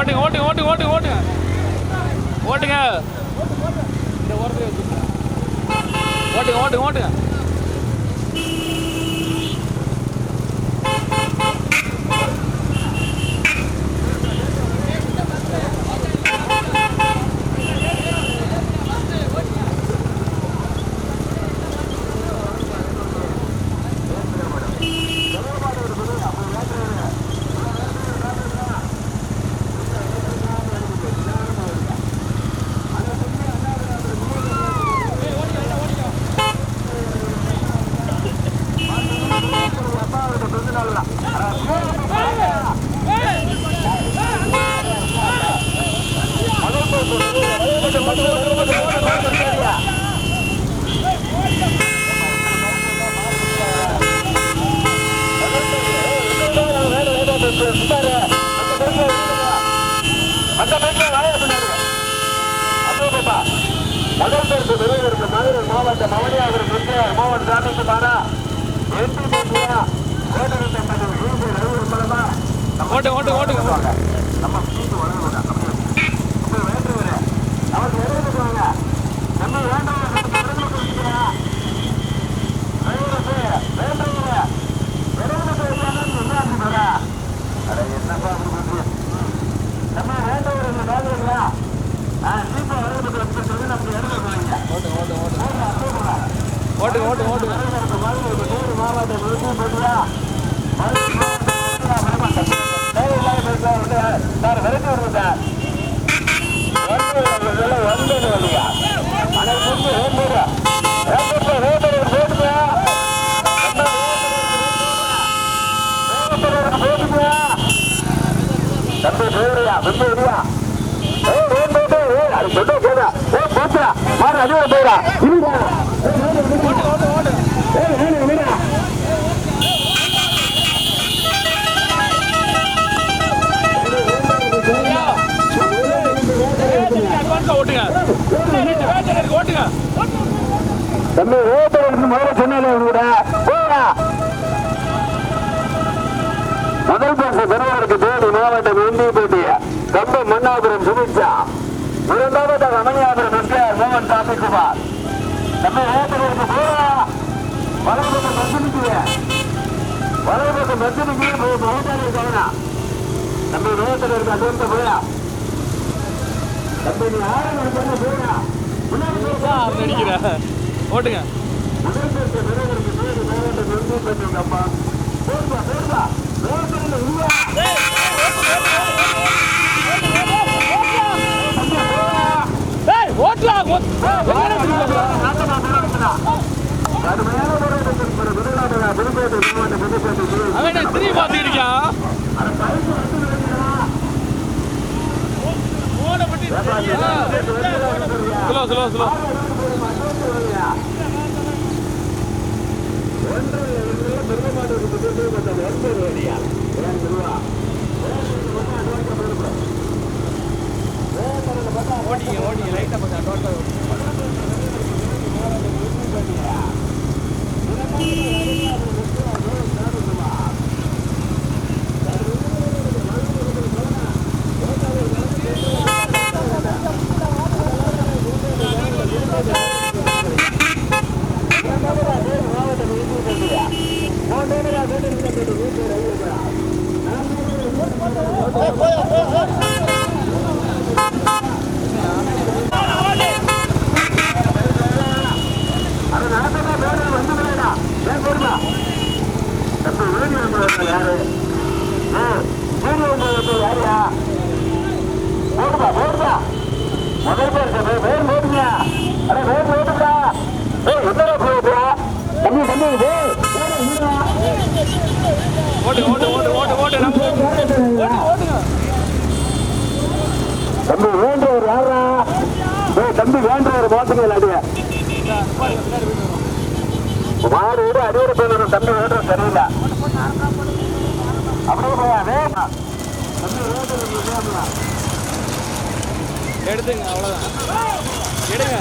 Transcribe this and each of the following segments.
ஓட்டுங்க ஓட்டுங்க ஓட்டுங்க ஓட்டுங்க ஓட்டுங்க. ஓட்டுங்க. ஓட்டுங்க ஓட்டுங்க ஓட்டுங்க. முதல் பரிசு பெறுவதற்கு மதுரை மாவட்டம் மவனியாபுரம் முத்தையார் மோகன் சாமிக்குமாரா எம்பி போட்டியா கோட்டகத்தம்பதி ஈசி ரவி மூலமா ஓட்டுங்க ஓட்டுங்க ஓட்டுங்க நம்ம ஓட்டுங்க ஓட்டுங்க ஓட்டுங்க தம்பி போயிடுயா வெம்பு இல்லையா ஏ ஏன் போயிட்டு ஏ அது சொல்ல போதா ஏ போச்சா மாறு அதுவே போயிடா. ஓட்டுங்க ஓட்டுங்க தம்பி முதல்ல சொன்னாலே கூட. போடா. முதல் பரிசு பெறுவதற்கு தேடி மாவட்டம் எம்பி போட்டி கம்ப மன்னாபுரம் சுமிச்சா இரண்டாவது ரமணியாபுரம் எஸ்ஆர் மோகன் சாமிக்குமார் தம்பி ஓட்டருக்கு போடா வலது பக்கம் மத்தினிக்கு வலது பக்கம் மத்தினிக்கு ஓட்டருக்கு கவனம் தம்பி ஓட்டருக்கு அது போயா தம்பி நீ ஆறு போயா முன்னாடி போயா அடிக்கிற ஓட்டுங்க. ஏய் ஓட்டலாம் அவன் திரும்பி பார்த்துக்கிறியா ஸ்லோ ஸ்லோ ஸ்லோ ஓடிங்க ஓடிங்க லைட்டாக கொஞ்சம் அட்வான்ஸாக முதல் பேர் வேர் போடுங்க அட வேர் போட்டுடா ஏய் என்னடா போடுறா தம்பி தம்பி வேர் ஓட்டு ஓட்டு ஓட்டு ஓட்டு ஓட்டு நம்ம ஓட்டு ஓட்டுங்க தம்பி வேண்டவர் யாரா ஏய் தம்பி வேண்டவர் போட்டுங்க இல்லாட்டிய மாடு விட அடியோட போகணும் தம்பி வேண்டவர் சரியில்லை. அப்படியே போயா வேணா எடுத்துங்க அவ்வளோதான் எடுங்க.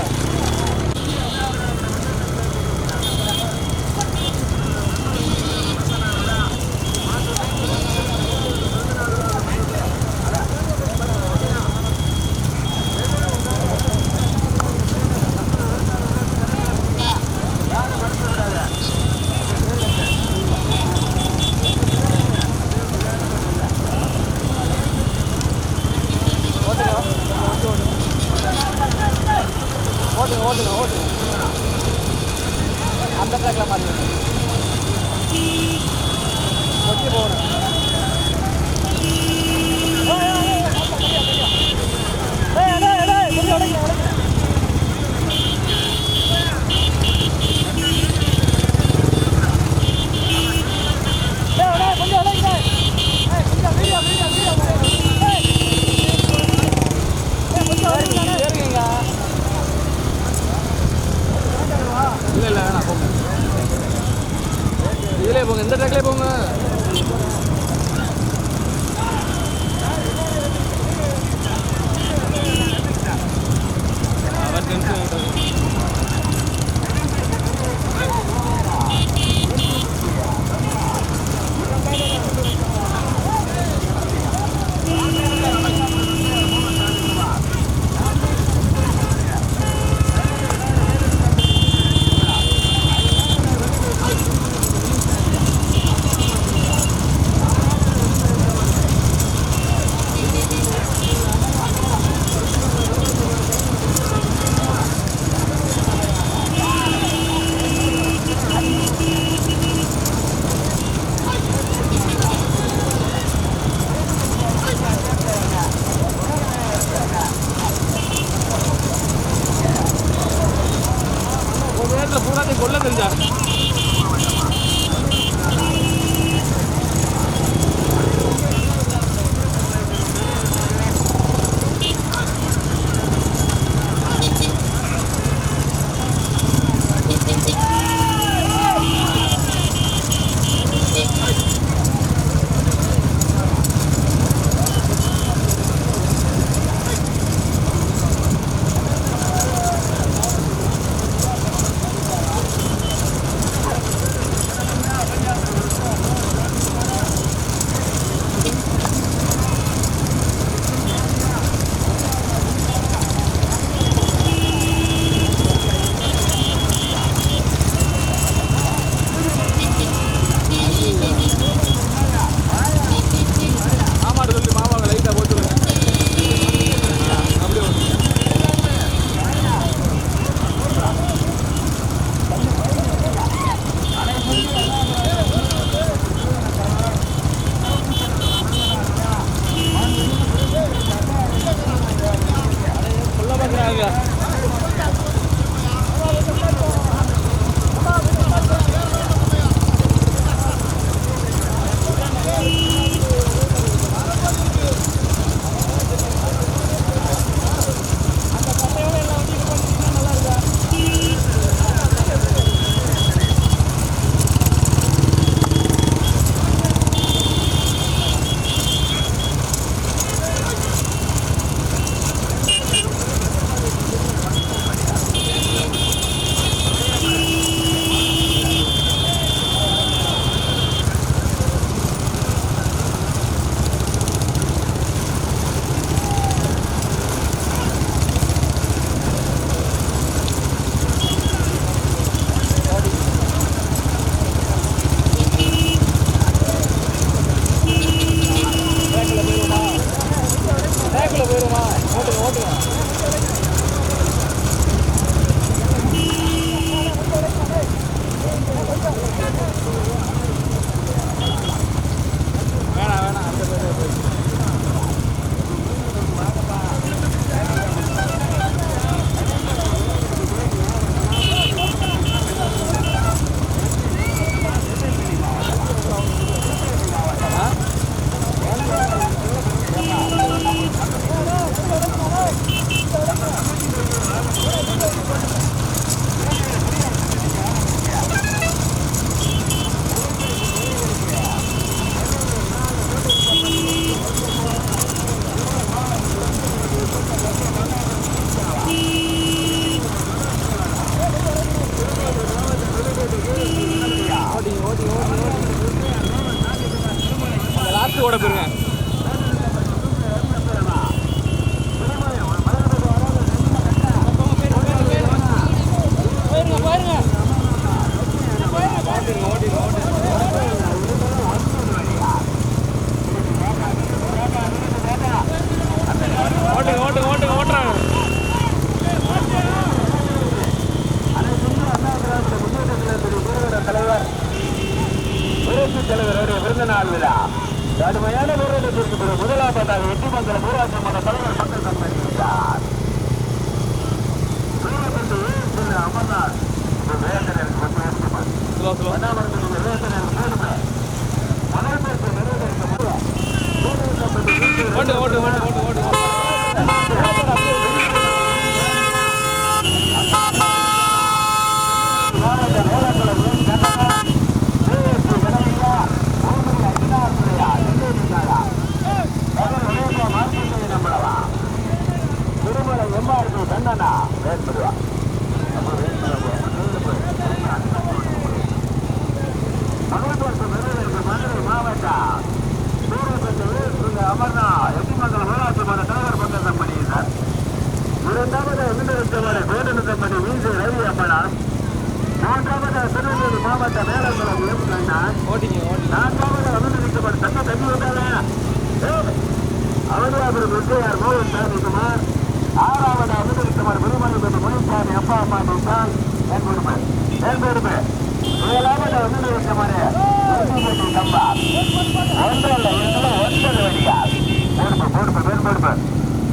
பொறுப்பு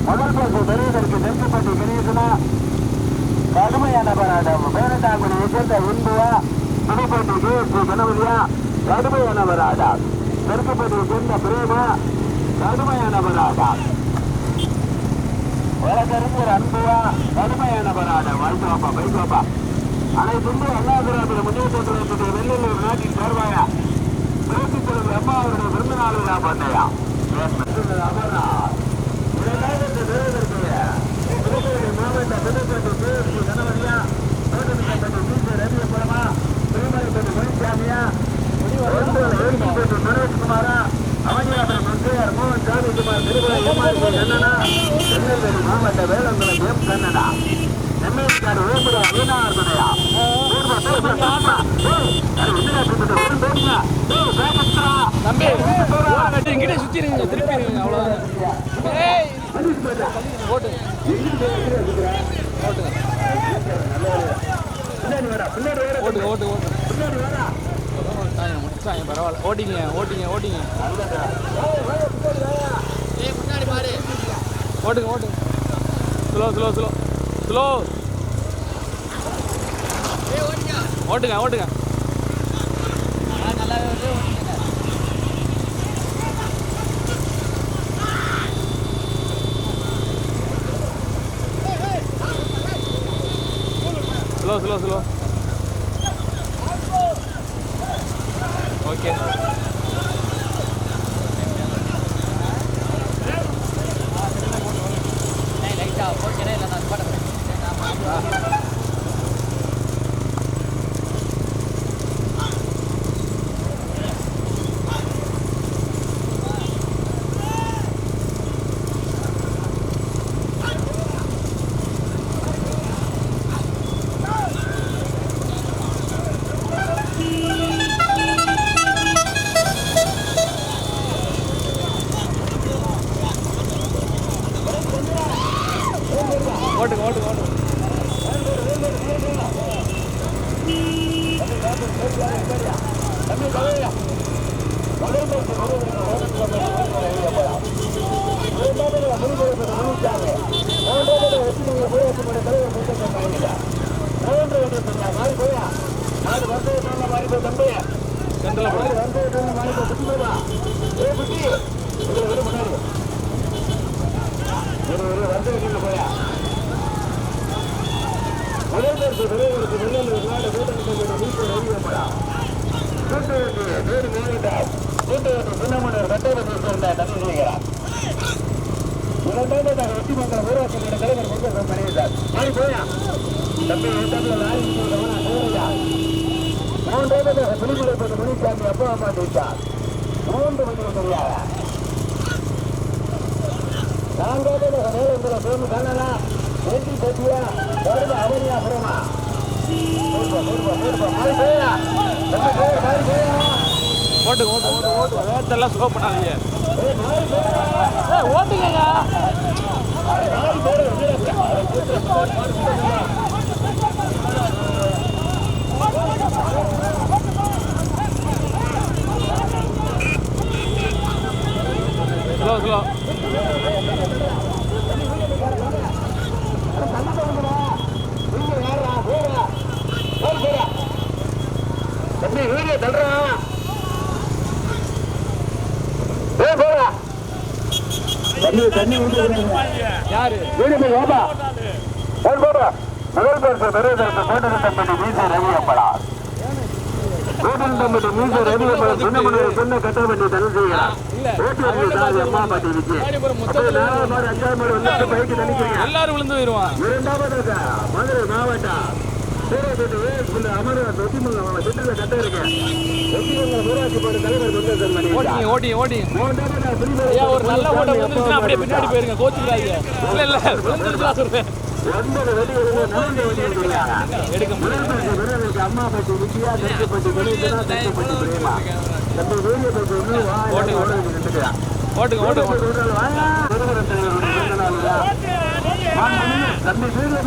முதல் பசு பெறுவதற்கு தெற்குப்பட்டி கணேசனா கடுமையான போராட்டம். பேரட்டாங்குடி சேர்ந்த இந்துவா புதுப்பட்டி கேஎஸ்பி கடுமையான போராட்டம். சேர்ந்த பிரேமா. கடுமையான போராட்டம். வழக்கறிஞர் அன்புவா. கடுமையான போராட்டம். அனைத்து முன்னேற்ற நாட்டின் சேர்வாயா. அம்மா அவருடைய விருந்தினாளர்களா பண்ணையா அமர்நாத் மாவட்ட புதுக்கோட்டை எம் கண்ணனா எம்எல்ஏக்கார் ஓம்புட அவினார் திருப்பி இருங்க பரவாயில்ல ஓட்டிங்க ஓட்டிங்க ஓட்டிங்க ஓட்டுங்க ஓட்டுங்க ஸ்லோ ஸ்லோ ஸ்லோ ஸ்லோ ஓட்டுங்க ஓட்டுங்க. ஸ்லோ ஸ்லோ ஸ்லோ ஓகே ஓட்டுங்க ஓட்டுங்க ஓட்டுங்க சென்டரில் ஓட்டுங்க ஓட்டு ஓட்டு ஓட்டு வேத்தெல்லாம் ஸ்லோ பண்ணாதீங்க ஏய், ஓட்டுங்கங்க ஸ்லோ ஸ்லோ தம்பி வீடியோ தள்ளுறான் ஏ போடா தண்ணி யாரு? வீடு முதல் பரிசு தம்பி மீசை ரவி அப்படா கோட்டை தம்பி மீசை ரவி அப்படா சொன்ன கட்ட தனி ஓட்டு அம்மா பாட்டி விஜய் நாலாவது மாடு அஞ்சாவது மாடு வந்து பைக்கு தனிக்கிறீங்க எல்லாரும் விழுந்து போயிருவான். இரண்டாவதாக மதுரை மாவட்டம் சூரப்பேட்டை அமர கட்ட இருக்கேன் தொட்டிமங்கலம் ஊராட்சி தலைவர் மூன்றாவதாக பிரிவு ஐயா ஒரு நல்ல வந்துருச்சுன்னா அப்படியே பின்னாடி போயிருங்க கோச்சுக்கிறாங்க இல்ல சொல்றேன் ஒன்பது நான்கு எடுக்க பிரேமா வீடியோ பற்றி ஒன்று வா ஓட்டு ஓட்டு நின்றுக்கிறான் ஓட்டுங்க ஓட்டுங்க. தம்பி வீடியோ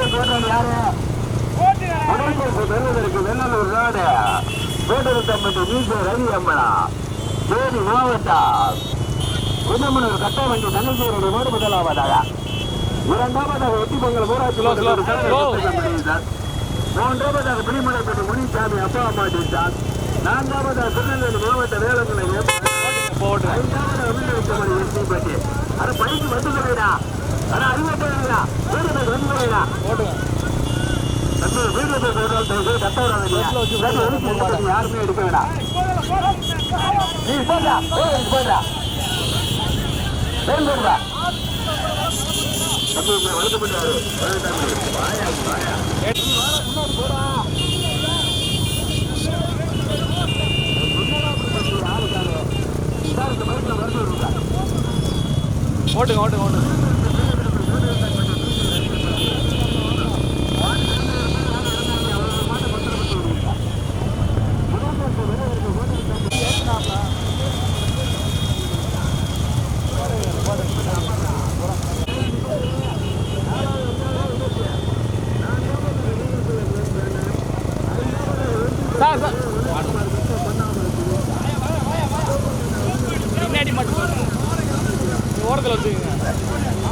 மணல்பரிசு பெறுவதற்கு வெள்ளலூர் நாடு கோட்டருத்தம்பட்டி மீச ரவி அம்மனா. தேனி மாவட்டம். குந்தமனூர் கட்டவண்டி தங்கச்சேரி மாடு முதலாவதாக. இரண்டாவதாக ஒட்டிமங்கலம் ஊராட்சி slow. மூன்றாவதாக பிடிமலைப்பட்டி முனிசாமி அப்பா அம்மா டீச்சார் நான்காவதாக திருநெல்வேலி மாவட்ட வேளாண்மை போட்டுங்க ஐந்தாவது அபிநயித்தமணி எஸ்பி பட்டி. அட பைக்கு வந்து சொல்லிடா அட அறிவட்டா வீடு வந்து சொல்லிடா போட்டுங்க தம்பி வீடு போய் சொல்றது கட்ட வராது யாருமே எடுக்க வேணாம் நீ போடா போடா போடா தம்பி உங்களை வளர்க்கப்பட்டாரு ஓட்டுங்க ஓட்டுங்க ஓட்டுங்க. இந்த வச்சுக்கோங்க.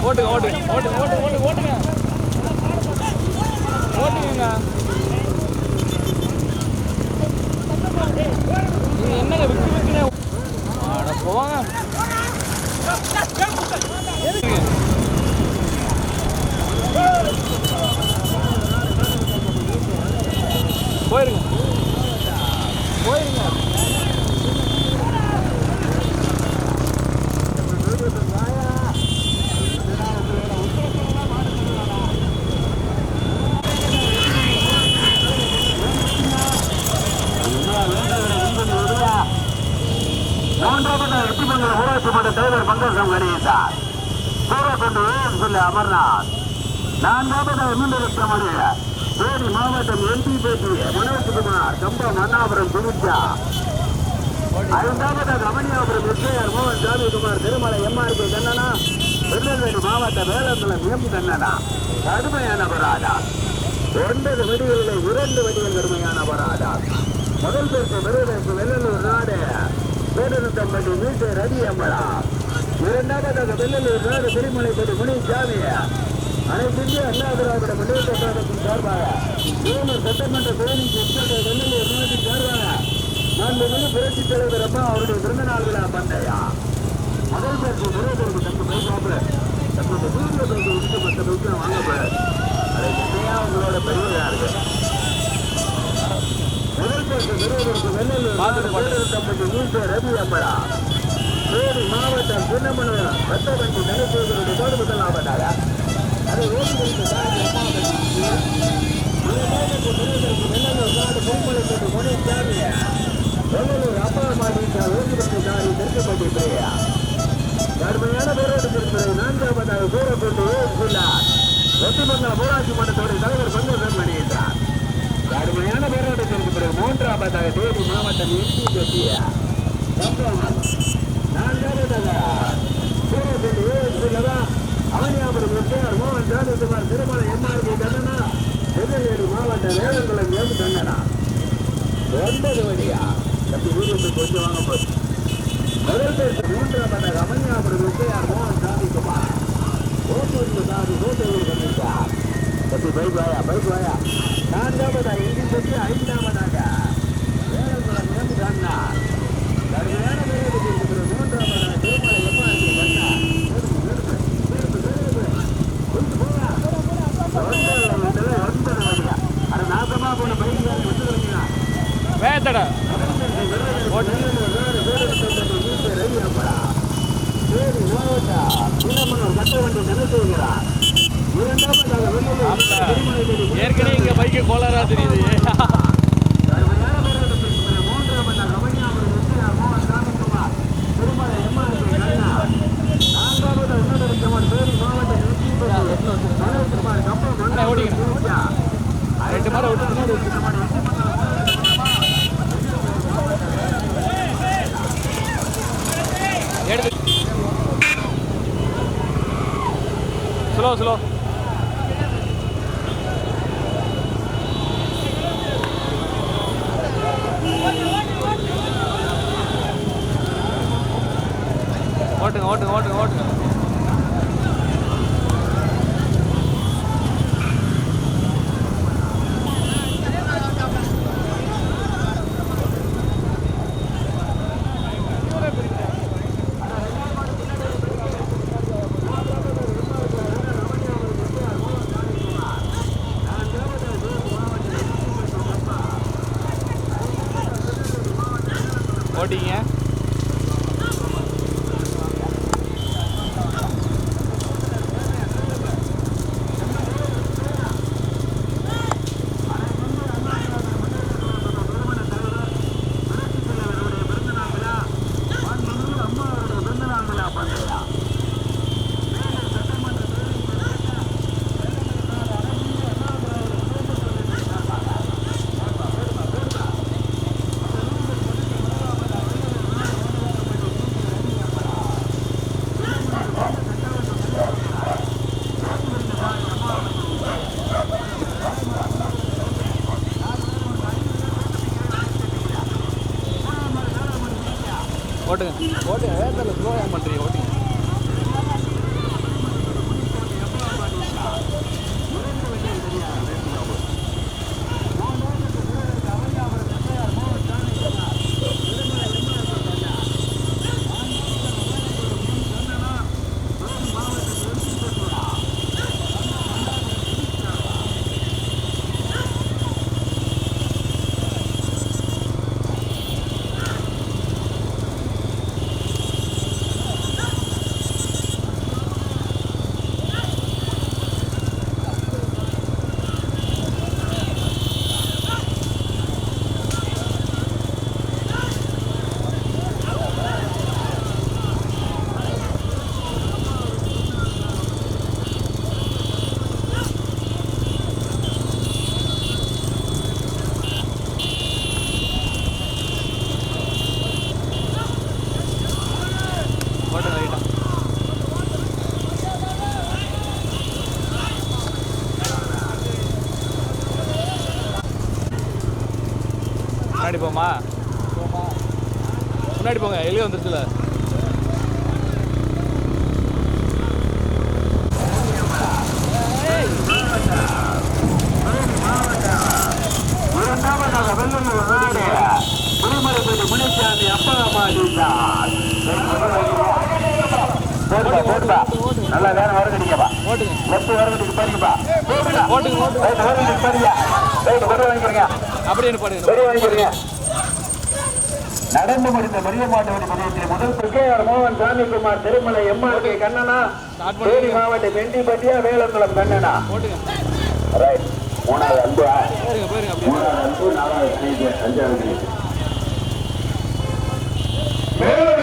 ஓட்டுங்க ஓட்டுங்க ஓட்டு ஓட்டு ஓட்டு ஓட்டுங்க. ஓட்டுங்க என்னங்க விட்டு விட்டுனே போயிருங்க. போயிருங்க. எட்டிமங்கல ஊராட்சி மன்ற தலைவர் பங்கஜம் கணேசார் சூரக்கொண்டு சொல்லி அமர்நாத் நான்காவது மீண்டமணி தேனி மாவட்டம் எம்பி பேட்டி மனோஜ்குமார் கம்பம் அண்ணாபுரம் திருச்சா ஐந்தாவது கமனியாபுரம் எஸ்ஐஆர் மோகன் சாமிக்குமார் திருமலை எம்ஆர்பி கண்ணனா திருநெல்வேலி மாவட்ட வேளாண்குளம் எம் கண்ணனா கடுமையான பராடா ஒன்பது வெடிகளில் இரண்டு வெடிகள் கடுமையான பராடா முதல் பேருக்கு பெறுவதற்கு வெள்ளலூர் நாடு. பேரத்தம்பட்டி வீட்டு ரவி அம்மரா இரண்டாவதாக வெள்ளலூர் நாடு திருமலைப்பட்டி முனி சாமி அனைத்து அண்ணா திராவிட முன்னேற்ற கழகத்தின் சார்பாக ஊமர் சட்டமன்ற தொழிலுக்கு உட்பட்ட வெள்ளலூர் நாட்டின் சார்பாக மாண்புமிகு புரட்சித் தலைவர் அம்மா அவருடைய பிறந்தநாள் விழா பண்டையா. முதல் பேருக்கு பெறுவதற்கு தப்பு பேசாமல் தன்னுடைய வீடியோ பேசி விட்டு மற்ற பேருக்கு வாங்க போறாரு அதை உண்மையா உங்களோட பெருமையா இருக்கு முதல் பேருக்கு பெறுவதற்கு வெள்ளலூர் பார்த்துட்டு போட்டு. தம்பி மூன்று ரவி அம்மரா தேனி மாவட்டம் சின்னமனூர் ரத்தவண்டி நகைச்சுவர்களுடைய கோடு முதல் ஆவட்டாக அதை ஓட்டுநருக்கு கடுமையான போராட்ட திருப்பதை நான்காவதாக கூறப்பட்டு ஏற்றுள்ளார் ஒட்டுமங்கல ஊராட்சி மன்றத்தோடைய தலைவர் பங்கசன் மணியிட்டார் கடுமையான போராட்டத்திற்கு பிறகு மூன்றாவதாக தேனி மாவட்டம் எம்பி பேசிய? நான்காவதாக சூரப்பட்டு ஏற்றுள்ளதா அவனியாபுரம் எஸ்ஆர் மோகன் ஜானகுமார் திருமலை எம்ஆர்பி கண்ணனா திருநெல்வேலி மாவட்ட வேலங்குளம் எம் கண்ணனா. ஒன்பது வழியா? தம்பி வீட்டுக்கு கொஞ்சம் வாங்க போய் முதல் பேர் மூன்றாவது ரமணியாபுரம் விஜயார் மோகன் சாமிக்குமார் ஓட்டூர் சாதி ஓட்டூர் கண்டிப்பார் பத்தி பைக் வாயா பைக் வாயா நான்காவதாக இந்தி பற்றி ஐந்தாவதாக வேலங்குளம் இறந்து காட்டினார் கடுமையான 啊 ஓட்டுங்க ஓட்டுங்க வேறு ஸ்லோ ஏன் பண்ணுறீங்க ஓட்டுங்க ஓட்டுங்க ரைட்டா முன்னாடி போமா முன்னாடி போங்க எலிய வந்துருச்சுல. முனிசாமி அப்பா நல்லா வேற வரகடிக்கப்பா லெஃப்ட் வரகடிக்கு பாருங்கப்பா போடுங்க ஓட்டுங்க ஓட்டுங்க ரைட் வரகடிக்கு பாருங்க ரைட் கொண்டு வாங்கிக்கிறீங்க அப்படியே வெளியே வாங்கிக்கிறீங்க. நடந்து முடிந்த மரியமாட்டு வழி பதியத்தில் முதல் கே.ஆர். மோகன் Samikumar Thirumalai M R K கண்ணனா start Theni மாவட்டம் வெண்டிப்பட்டியா வேலங்குளம் கண்ணனா. ரைட் மூணாவது அன்பு. மூணாவது அன்பு நாலாவது அஞ்சு அஞ்சாவது மேலும்